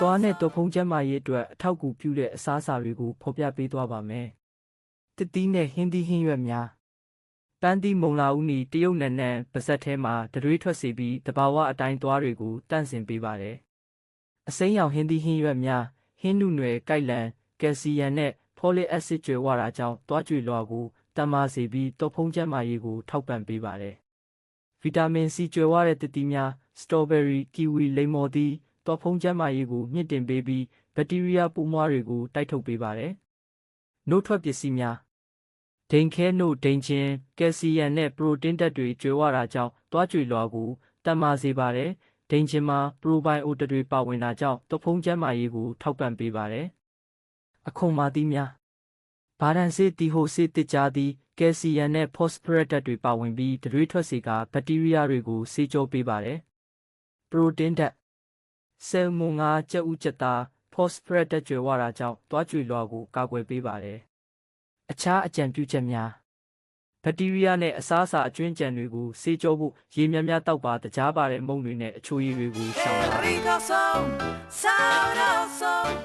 သွားနဲ့တော့ဖုံးကျမ်းမာရေးအတွက်အထောက်အကူပြုတဲ့အစားအစာတွေကိုဖော်ပြပေးသွားပါမယ်။တစ်တီးနဲ့ဟင်းသီးဟင်းရွက်များပန်းသီးမုံလာဦးနီတရုတ်နန်နန်ပါဇက်ထဲမှာတရွေးထွက်စေပြီးတဘာဝအတိုင်းသွားတွေကိုတန့်စင်ပေးပါတယ်။အစိမ်းရောင်ဟင်းသီးဟင်းရွက်များဟင်းနုနွယ်ကိုက်လန်ကယ်ဆီယမ်နဲ့ဖောလစ်အက်ဆစ်ကျွေဝါတာကြောင့်သွားကြွေလွှာကိုတန်မာစေပြီးတော့ဖုံးကျမ်းမာရေးကိုထောက်ပံ့ပေးပါတယ်။ဗီတာမင်စီကျွယ်ဝတဲ့တစ်တီးများ စတော်ဘယ်ရီကီဝီလိမ္မော်သီးတောဖုံးကျန်းမာရေးကိုမြင့်တင်ပေးပြီးဘက်တီးရီးယားပိုးမွှားတွေကိုတိုက်ထုတ်ပေးပါတယ်။နှုတ်ထွက်ပစ္စည်းများဒိန်ခဲနှုတ်ဒိန်ချင်းကယ်ဆီယမ်နဲ့ပရိုတင်းဓာတ်တွေကျွယ်ဝတာကြောင့်သွားကြွေလွှာကိုတန်မာစေပါတယ်။ဒိန်ချင်းမှာပရိုဘိုင်အိုတတွေပါဝင်တာကြောင့်တောဖုံးကျန်းမာရေးကိုထောက်ပံ့ပေးပါတယ်။အခွန်မာသီးများဘာဒန်စေးတီဟိုစေးတစ်ကြားသီးကယ်ဆီယမ်နဲ့ဖော့စဖရက်ဓာတ်တွေပါဝင်ပြီးတရွေးထွက်စေကဘက်တီးရီးယားတွေကိုဆေးကြောပေးပါတယ်။ ပရိုတင်းဓာတ်ဆယ်မွန်ငါကြက်ဥကြက်သားဖော့စဖရက်ဓာတ်ကျွယ်ဝတာကြောင့်သွားကြွေလွှာကိုကာကွယ်ပေးပါတယ်။အခြားအကြံပြုချက်များဘက်တီးရီးယားနဲ့အစားအစာအကျွင်းကြံတွေကိုဆေးကြောဖို့ရေများများတောက်ပါတကြားပါတဲ့မုန့်တွေနဲ့အချိုရည်တွေကိုရှောင်ပါ